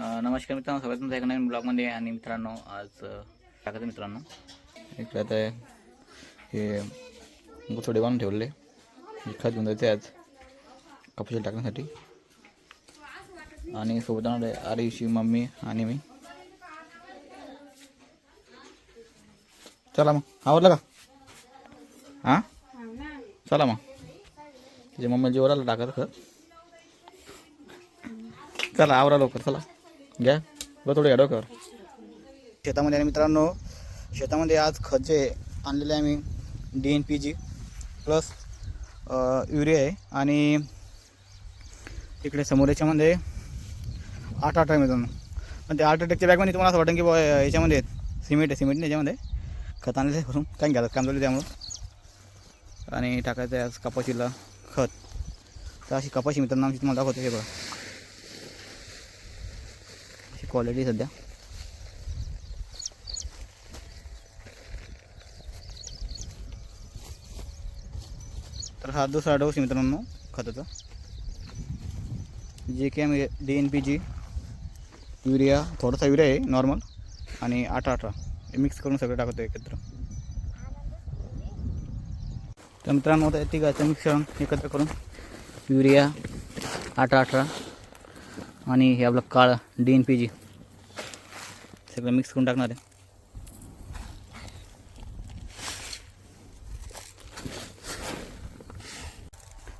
नमस्कार मित्रांनो सगळ्यात तुमचं एक नवीन ब्लॉगमध्ये आणि मित्रांनो आज स्वागत आहे मित्रांनो. इकडे आता हे गुचोडे बांधून ठेवले हे खत घेऊन जायचे आज कापूस टाकण्यासाठी. आणि सोबत आणले आहे मम्मी आणि मी. चला मग आवडलं का? हां? चला मग. तिच्या मम्मी जेवढा टाकत खत. चला आवरा लवकर चला. घ्या. बरं थोडं कर. शेतामध्ये आणि मित्रांनो शेतामध्ये आज खत जे आणलेले आहे आम्ही D N P G plus urea आहे. आणि इकडे समोर याच्यामध्ये आठ आठ आहे मित्रांनो. पण ते आठ टक्के बॅगमध्ये तुम्हाला असं वाटतं की बुवा याच्यामध्ये सिमेंट आहे सिमेंट याच्यामध्ये खत आणलेलं आहे भरून काय घ्यायला काम चालू आहे त्यामुळं. आणि टाकायचं आहे आज कपाशीला खत. तर अशी कपाशी मित्रांनो आमची तुम्हाला दाखवतो हे बघा. क्वालिटी सध्या. तर हा दुसरा डोस मित्रांनो खताचा. जे के आम्ही D N P G urea थोडासा युरिया आहे नॉर्मल आणि अठरा अठरा हे मिक्स करून सगळं टाकतो एकत्र. तर मित्रांनो आता तिघाचं मिश्रण एकत्र करून युरिया अठरा अठरा आणि हे आपलं काळा डी एन पी जी सगळं मिक्स करून टाकणार आहे.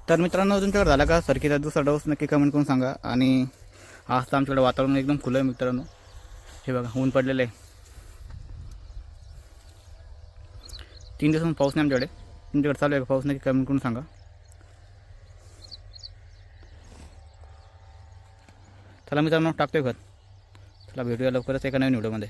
तर मित्रांनो तुमच्याकडे झाला का? सरकीचा दुसरा डोस नक्की कमेंट करून सांगा. आणि आज तर आमच्याकडे वातावरण एकदम खुलं आहे मित्रांनो. हे बघा ऊन पडलेलं आहे. तीन दिवसांपासून पाऊस नाही आमच्याकडे. तुमच्याकडे चालू आहे पाऊस नक्की कमेंट करून सांगा. चला मित्रांनो टाकतोय खत. चला भेटूया लवकरच एका नवीन व्हिडिओमध्ये.